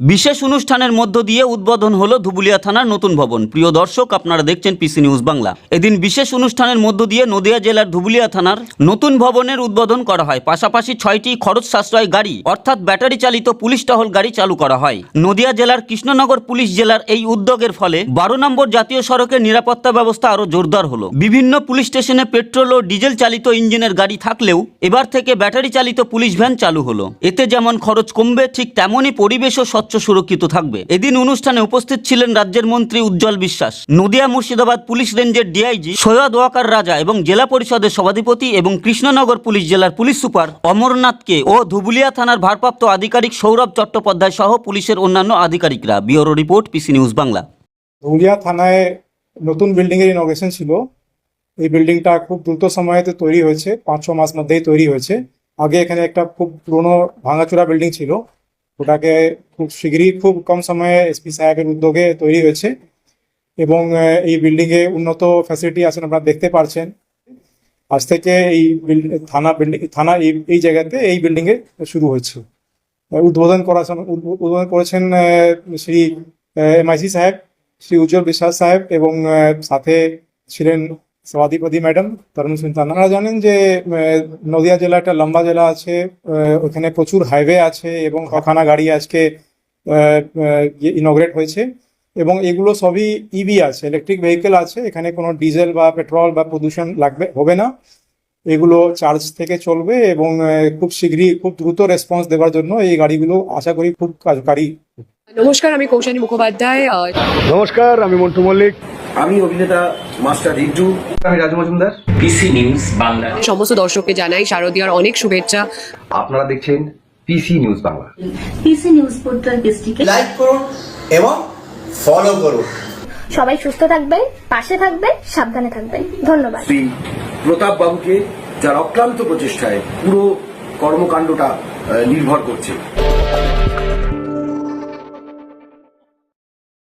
বিশেষ অনুষ্ঠানের মধ্য দিয়ে উদ্বোধন হলো ধুবুলিয়া থানার নতুন ভবন। প্রিয় দর্শক, আপনারা দেখছেন পিসি নিউজ বাংলা এদিন বিশেষ অনুষ্ঠানের মধ্য দিয়ে নদিয়া জেলার ধুবুলিয়া থানার নতুন ভবনের উদ্বোধন করা হয়। পাশাপাশি ছয়টি খরচ সাশ্রয় গাড়ি, অর্থাৎ ব্যাটারি চালিত পুলিশ টহল গাড়ি চালু করা হয়। নদিয়া জেলার কৃষ্ণনগর পুলিশ জেলার এই উদ্যোগের ফলে বারো নম্বর জাতীয় সড়কের নিরাপত্তা ব্যবস্থা আরও জোরদার হলো। বিভিন্ন পুলিশ স্টেশনে পেট্রোল ও ডিজেল চালিত ইঞ্জিনের গাড়ি থাকলেও এবার থেকে ব্যাটারি চালিত পুলিশ ভ্যান চালু হলো। এতে যেমন খরচ কমবে, ঠিক তেমনই পরিবেশও স্বচ্ছ সুরক্ষিত থাকবে। এদিন অনুষ্ঠানে উপস্থিত ছিলেন রাজ্যের মন্ত্রী উজ্জ্বল বিশ্বাস। নদিয়া মুর্শিদাবাদ পুলিশ রেঞ্জের ডিআইজি সৈয়দ ওয়াকার রাজা এবং জেলা পরিষদের সভাধিপতি এবং কৃষ্ণনগর পুলিশ জেলার পুলিশ সুপার অমরনাথকে ও ধুবুলিয়া থানার ভারপ্রাপ্ত আধিকারিক সৌরভ চট্টোপাধ্যায় সহ পুলিশের অন্যান্য আধিকারিকরা। Bureau report, PC news Bangla. Dhubulia থানায় নতুন বিল্ডিং এর ইনোভেশন ছিল। এই বিল্ডিংটা খুব দ্রুত সময়েতে তৈরি হয়েছে, পাঁচ ছ মাস মধ্যেই তৈরি হয়েছে। আগে এখানে একটা খুব পুরনো ভাঙাচোরা বিল্ডিং ছিল। ওটাকে খুব শীঘ্রই খুব কম সময়ে এসপি সাহেবের উদ্যোগে তৈরি হয়েছে এবং এই বিল্ডিংয়ে উন্নত ফ্যাসিলিটি আছে আপনারা দেখতে পারছেন। আজ থেকে এই থানা বিল্ডিং থানা এই এই জায়গাতে এই বিল্ডিংয়ে শুরু হয়েছে। উদ্বোধন করা উদ্বোধন করেছেন শ্রী এমআইসি সাহেব শ্রী উজ্জ্বল বিশ্বাস সাহেব এবং সাথে ছিলেন সভাধিপতি ম্যাডাম তরুণ সুলতান আপনারা জানেন যে নদিয়া জেলা একটা লম্বা জেলা আছে ওখানে প্রচুর হাইওয়ে আছে এবং ছখানা গাড়ি আজকে ইনগ্রেট হয়েছে এবং এগুলো সবই ইভি আছে ইলেকট্রিক ভেহিকেল আছে এখানে কোনো ডিজেল বা পেট্রোল বা প্রদূষণ লাগবে হবে না। এগুলো চার্জ থেকে চলবে এবং খুব শীঘ্রই খুব দ্রুত রেসপন্স দেওয়ার জন্য এই গাড়িগুলো আশা করি খুব কার্যকারী নমস্কার আমি কৌশানী মুখোপাধ্যায় নমস্কার আমি মন্টু মল্লিক। আমি অভিনেতা মাস্টার রিন্টু আমি রাজু মজুমদার। পিসি নিউজ বাংলা সমস্ত দর্শককে জানাই শারদীয়ার অনেক শুভেচ্ছা। আপনারা দেখছেন PC news Bangla PC news portal পেজটিকে লাইক করুন এবং ফলো করুন। সবাই সুস্থ থাকবেন পাশে থাকবেন সাবধানে থাকবেন। ধন্যবাদ। শ্রী প্রতাপ বাবুকে যার অক্লান্ত প্রচেষ্টায় পুরো কর্মকাণ্ডটা নির্ভর করছে।